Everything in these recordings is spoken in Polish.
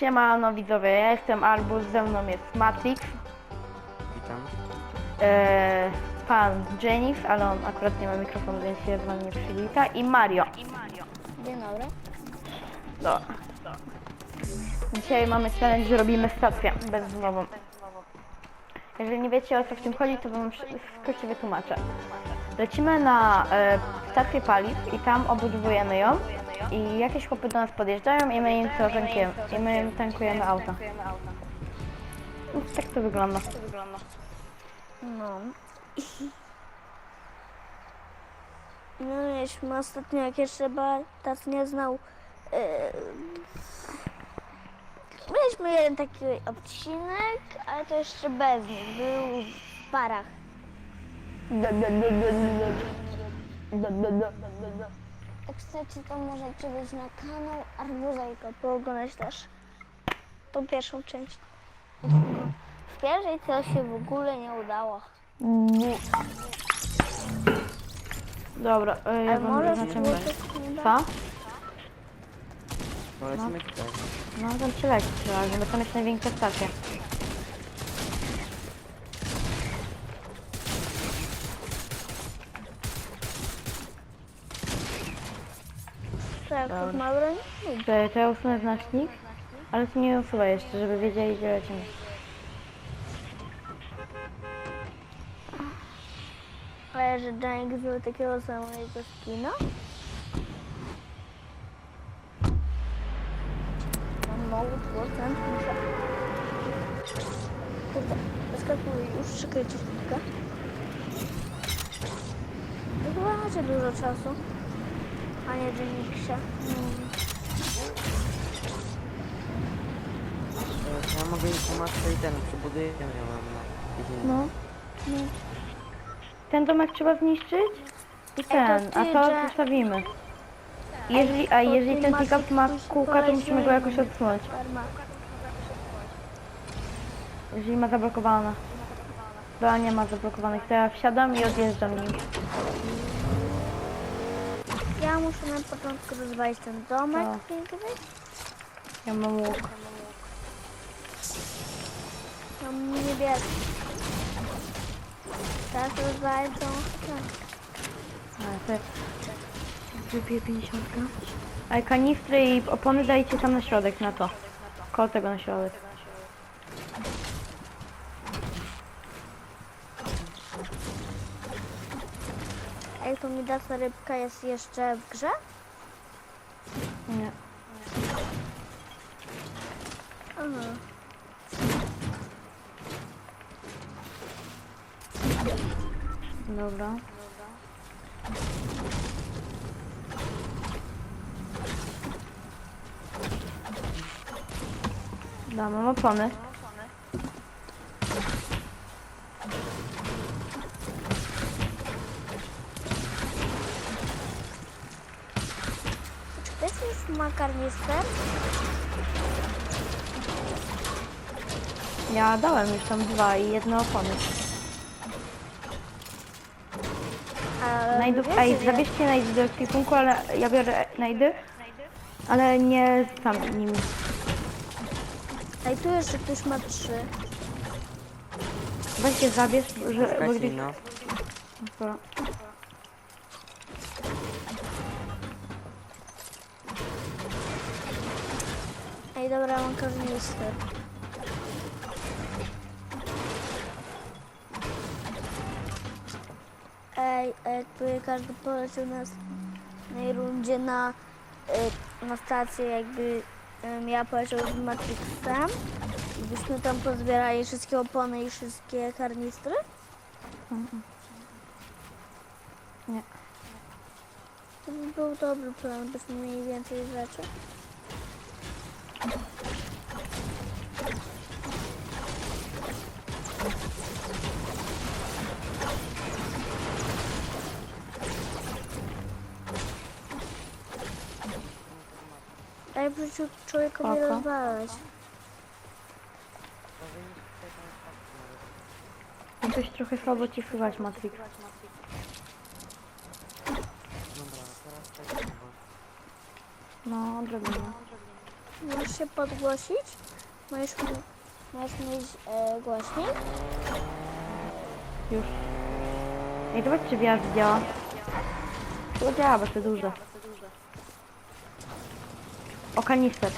Siemano widzowie, ja jestem Arbus, ze mną jest Matrix, Witam. e, pan Jenif, ale on akurat nie ma mikrofonu, więc się z wami nie przywita i Mario. Dzień dobry. No. Dzisiaj mamy challenge, że robimy stację benzynową. Jeżeli nie wiecie o co w tym chodzi, to wam w skrócie wytłumaczę. Lecimy na e, stację paliw i tam obudowujemy ją i jakieś chłopy do nas podjeżdżają i my im to tankujemy, i my im tankujemy auta. No, tak to wygląda. No. No mieliśmy ostatnio, jak jeszcze Bartas nie znał. Yy, mieliśmy jeden taki odcinek, ale to jeszcze bez nich. Był w parach. Jak chcecie, to możecie być na kanał Arbuza i go pooglądać też. Tą pierwszą część. W pierwszej to się w ogóle nie udało. Dobra, e, ja Ale wam może zaznaczam. nie da? Co? Polecimy tutaj. No tam się leci, ale bo tam jest największa stacja. Dobra. ma broń? To, to ja usunę znacznik, ale ty nie usuwaj jeszcze, żeby wiedzieli gdzie lecimy. Ale że Janik zrobił takiego samego skina? Mam mało procent, muszę... Kurde, wyskakuję już, czekajcie chwilkę. To chyba macie dużo czasu. A nie. To Ja mogę informację i ten przebudujemy ją na tydzień. No. no. Ten domek trzeba zniszczyć i ten, a to zostawimy. Jeżeli, a jeżeli ten pick-up ma kółka, to musimy go jakoś odsunąć. Jeżeli ma zablokowane. Bo nie ma zablokowanych, to ja wsiadam i odjeżdżam nim. Ja muszę na początku rozwalić ten domek Tak. piękny. Ja mam łuk. Mam niebieski. Teraz rozwalę tą A, to wypiję 50. A kanistry i opony dajcie tam na środek, na to. Koło tego na środek. Mi da ta rybka jest jeszcze w grze? Nie. Aha. Dobra. Da, mam opony. Czy ktoś karnister? Ja dałem już tam dwa i jedne opony. Ale wiecie, ej, że- zabierzcie najdy do ekwipunku, ale ja biorę najdy. Ale nie tam nimi. Ej, tu jeszcze ktoś ma trzy. Weźcie zabierz, że... Bo gdzieś... Dobra. Ej, dobra, mam karnister. Ej, jakby każdy polecił nas na rundzie na, y, na stację, jakby ja poleciał z Matrixem. i Byśmy tam pozbierali wszystkie opony i wszystkie karnistry. Nie. To by był dobry plan, byśmy mieli więcej rzeczy. Życiu człowiekowi Spoko. rozwalać. Jakoś trochę słabo ci słychać, Matrix. Dobra, teraz tak. No, odrobinę. możesz się podgłosić? Możesz, możesz mieć e, głośnik? Już. Ej, zobacz, czy wiatr działa. To działa, bo to duże. O, kanister.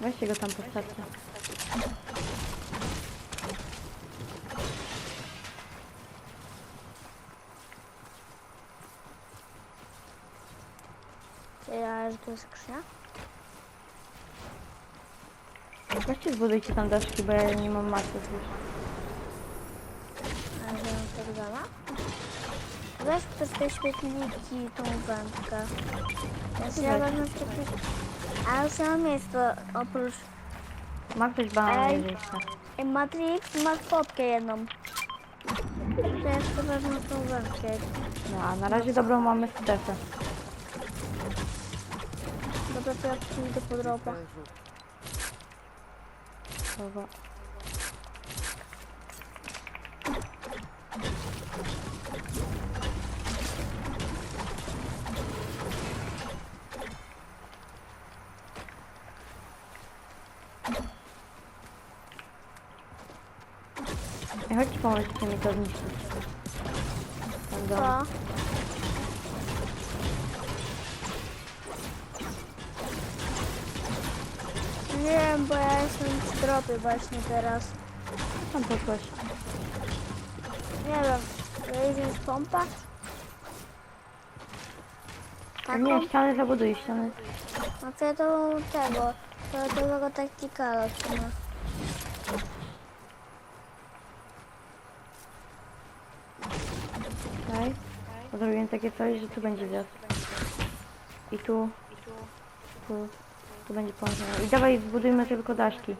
Weźcie go tam postawcie. Ja, to jest skrzynia? Weźcie zbudujcie tam daszki, bo ja nie mam masy już. Weź przez te świetliki tą. Więc ja wezmę świetliki. A już mam oprócz... Ma ktoś banan Ej. Matrix, masz fotkę jedną. To ja jeszcze wezmę tą. No, a na razie dobrą mamy strefę. Dobra, to ja pójdę po dropa. Dobra. Ej, chodź pomóżcie mi to zniszczyć. Co? Nie wiem, bo ja jestem w dropie właśnie teraz. Tam poszłaś. Nie wiem, to jest już pompa? Taką? nie, ściany zabuduj, ściany. No to ja to tego, to tego taktikala w takie coś, że tu będzie wiatr. I tu. Tu. Tu będzie połączone. I dawaj zbudujmy tylko daszki.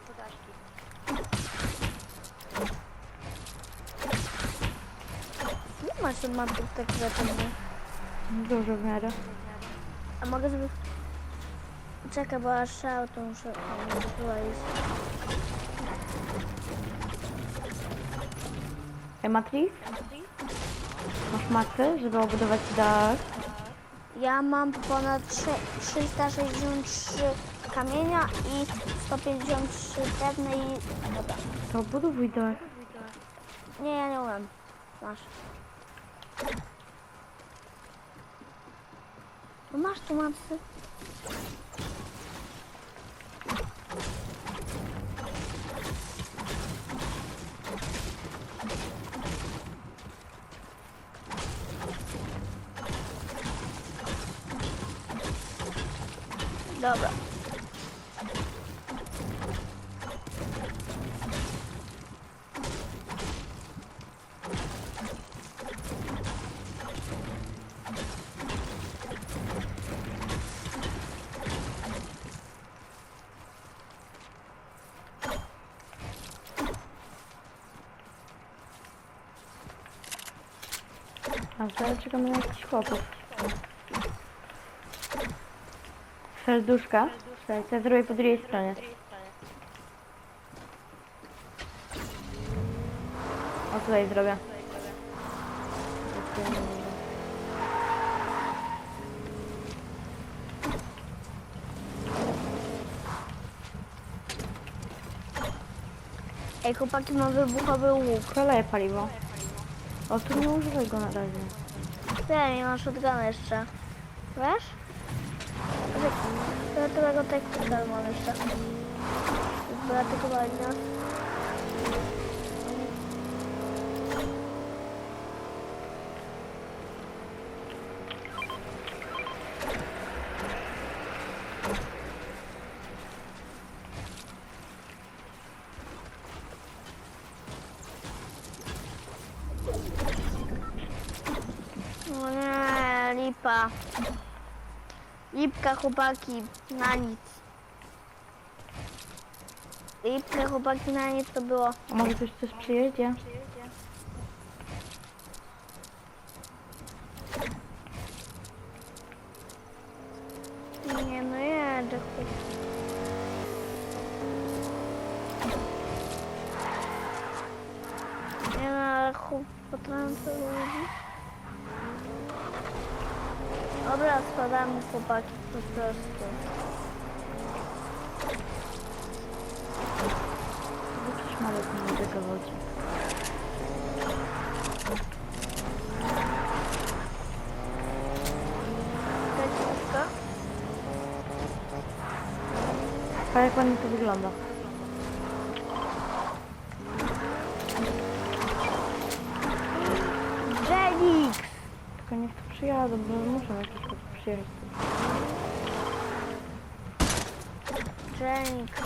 Nie ma tu tak rzeczy. nie? Dużo w miarę. A mogę sobie... Czekaj, bo aż szał to muszę o, wyłazić. Ej, Matrix? Matę, żeby obudować dach? Ja mam ponad trze- 363 kamienia i 153 drewna i... Dobra. To obudowuj dach. Nie, ja nie umiem. Masz. No masz tu macy. Dobra. A teraz czekamy na jakichś Serduszka. Czekaj, co ja zrobię po drugiej stronie. O, tutaj zrobię. Ej, chłopaki, mam wybuchowy łuk. Koleje paliwo. O, tu nie używaj go na razie. Wiem, nie mam shotguna jeszcze. Wiesz? Fioletowego teknika mam jeszcze. Była tylko ładna. O nie, lipa. Chłopaki, na nic. Lipka chłopaki, na nic to było. A może coś też przyjedzie? A jak ładnie to wygląda. Dżelix! Tylko niech tu przyjadą, bo muszę jakiś sposób przyjechać. Dżelix.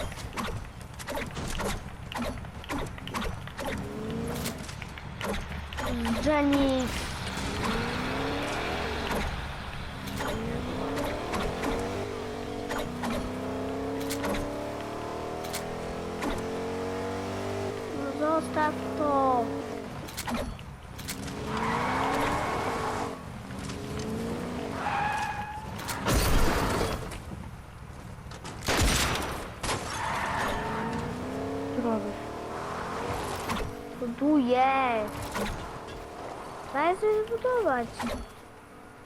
Dżelix. No zostaw to. Buduję. Daj coś budować.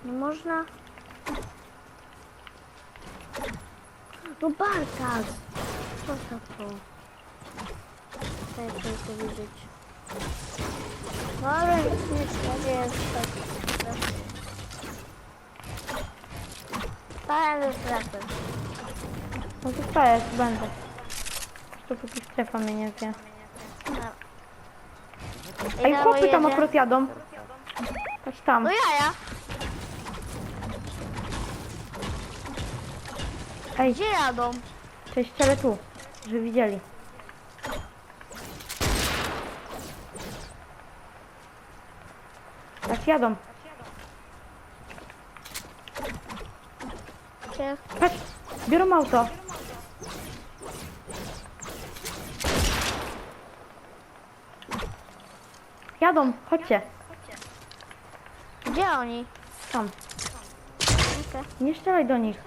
Nie można. No Bartas. Co to? Chcę coś powiedzieć. Dobra, nic nie jest tak. Będę strefy. No zostaję, będę. To póki strefa mnie nie wie. Ej, chłopy tam akurat jadą. Patrz tam. No jaja. Ej, Gdzie jadą? cześć, ale tu. Że widzieli. Tak jadą. Gdzie? Patrz, biorą auto. Jadą, chodźcie. Gdzie oni? Tam. Okej. Nie strzelaj do nich.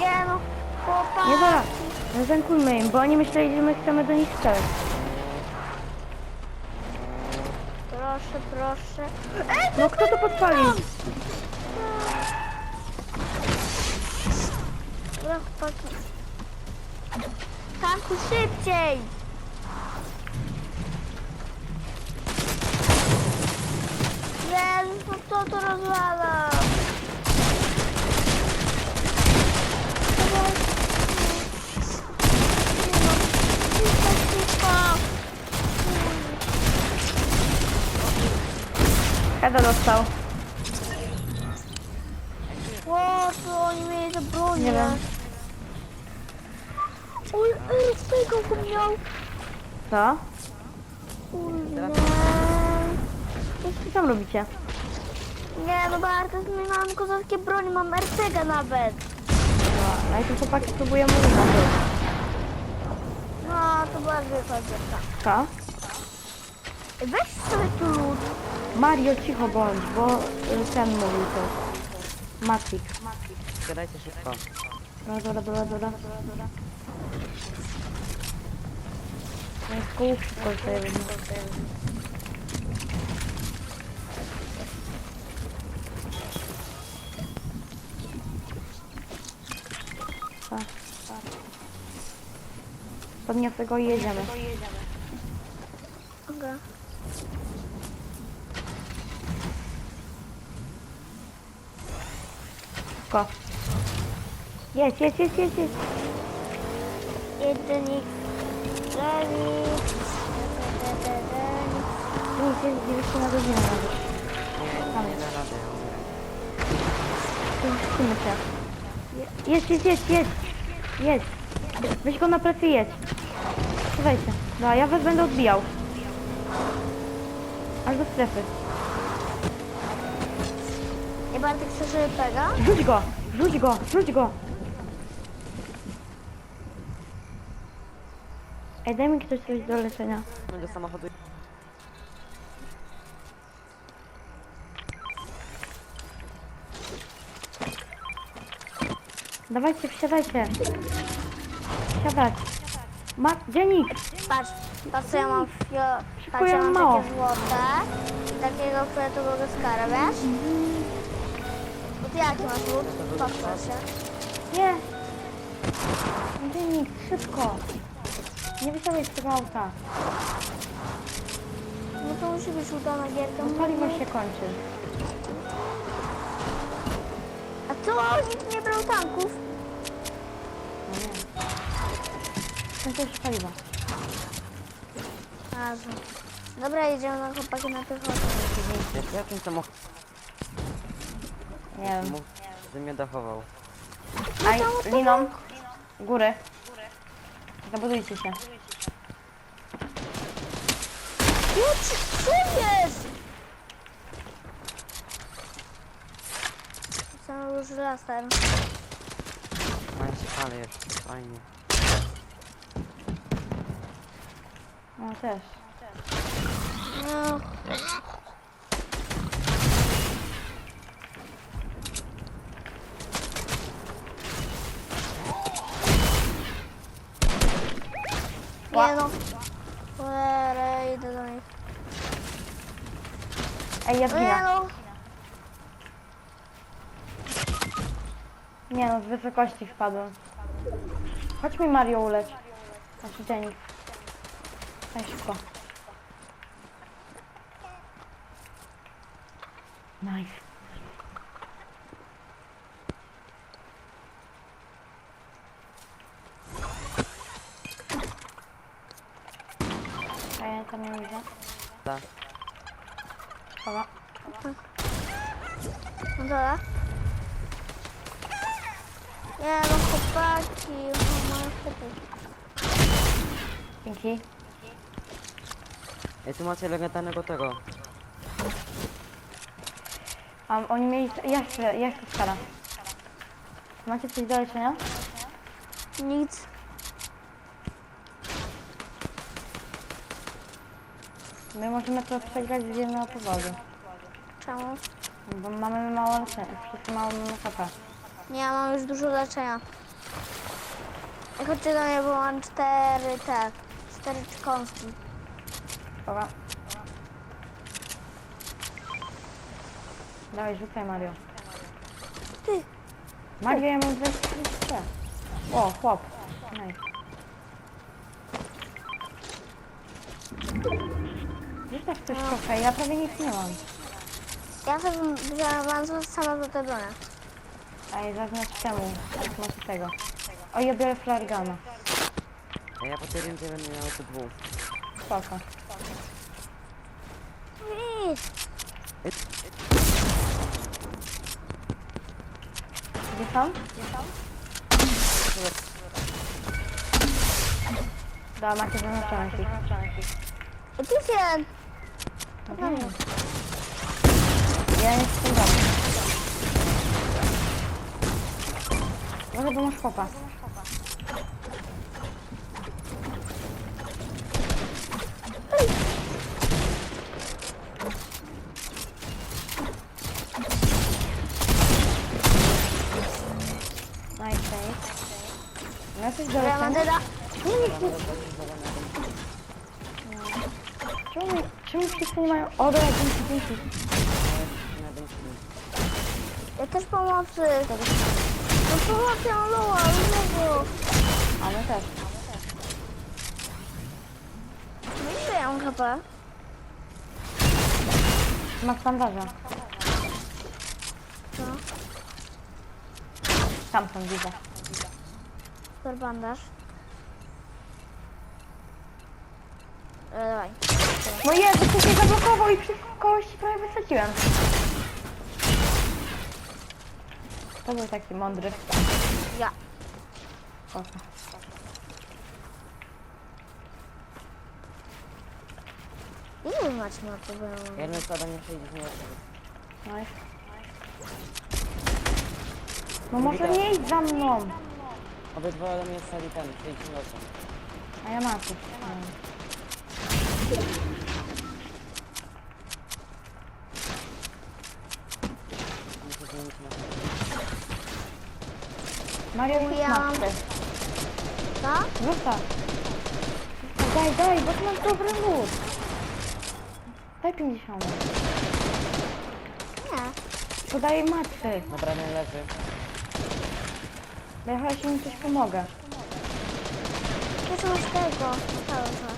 Nie no, chłopak. Nie zaraz. Nie zankujmy im, bo oni myśleli, że my chcemy do nich strzelać. Proszę, proszę. Ej, No kto to podpalił? Dobra, chłopaki. Tanku szybciej! Jezus, no kto to rozwala? Dawaj. Nie no, cicho, cicho. Heda dostał. Ło, co oni mieli za broń? Nie wiem. Oj, ej, tego go miał. Co? Kurde. Co wy tam robicie? Nie, no my mamy kozackie broń, mam RCG nawet. No, najpierw chłopaki próbują mówić na to. No, to bardzo kozacka. Co? Weź sobie tu lód. Mario, cicho bądź, bo y, ten mówił to. Matrix. Zgadajcie szybko. Dobra, dobra, dobra, dobra. No jest koło szybko. Tak, tak. Podniosę go i jedziemy. Okay. Szybko. Jedź, jedź, jedź, jedź, jedź. Jeden ich lewi. Jedź, jedź, 200 na godzinę nawet. Tam jest. Puścimy się. Je- Jedź, jedź, jedź, jedź. Jedź. Weź go na plecy jedź. Słuchajcie. No, ja was będę odbijał. Aż do strefy. Bartek chce sobie pega? Rzuć go! Rzuć go! Rzuć go! Ej, daj mi ktoś coś do leczenia. Do samochodu. Dawajcie, wsiadajcie. Wsiadać. Ma... Dzienik! Patrz, patrz co ja mam fio... Patrz, ja ja mam mało. takie złote. Takiego skara, wiesz? Bo ty jaki masz łód? Pochwal się. Nie! Dzienik, szybko! Nie wysiadaj z tego auta. No to musi być udana gierka. Bo paliwo się kończy. A co, nikt nie brał tanków? No nie. Kończy się paliwo. Jezu. Dobra, jedziemy na chłopaki na piechotę. Jeszcze jakim samochodem Nie wiem. że mnie dachował? Aj, liną. Góry. Zabudujcie się. Jutrz, co jest? Sam już lasem. Ale się pali jeszcze, fajnie. No też. No. Nie no. Cholera, idę do nich. Ej, ja Nie zginę. no. Nie no, z wysokości wpadłem. Chodź mi Mario uleć. Znaczy Dzienik. Daj szybko. Nice. Tam nie widzę. Tak. Dobra. No dobra. Nie no, chłopaki. O, moje chłopaki. Dzięki. Ej, tu macie legendarnego tego. A oni mieli... Ja chcę skara. Macie coś do leczenia? Nic. My możemy to przegrać z jednego powodu. Czemu? Bo mamy mało leczenia. Wszyscy mało mamy HP. Nie, ja mam już dużo leczenia. Chodźcie do mnie, bo mam cztery te, cztery kąski. Dobra. Dawaj, rzucaj Mario. Ty. Mario, ja mam 23. O, chłop. Nice. Wiesz tak coś trochę, ja prawie nic nie mam. Ja sobie bardzo sama do tego. Ej, zaznacz temu, jak macie tego. O, ja biorę flargana. A ja po tej rundzie będę miał tu dwóch. Spoko. Gdzie są? Dobra, macie zaznaczone ich. Ty się... Mhm. Ja nie spędzam. Może bo masz chłopa. Nice, nice. No jesteś do Dobra, mam leczenia? teda... Czemu, wszyscy nie mają... O, dobra, dzięki, dzięki. Ja też pomocy. No pomocy, mam loła, znowu. A my też. No ja mam HP? Masz bandaża. Co? Tam są, widzę. Super bandaż. E, dawaj. No Jezu, tu się zablokował i przez kogoś się prawie wysadziłem. To był taki mądry. Ja. Spoko. Ile macie na to? mam- Jeden spada nie przejdzie z niego. Nice. No może nie idź za mną. Obydwoje ode mnie stali ten, przejdzie nocą. A ja mam coś. Ja mam- jest matcy. Co? Rzuca. daj, daj, bo ty masz dobry lód. Daj 50. Nie. To daj matce. Dobra, nie leży. Ja chyba ci im coś pomogę. Jeszcze masz tego. Pauza.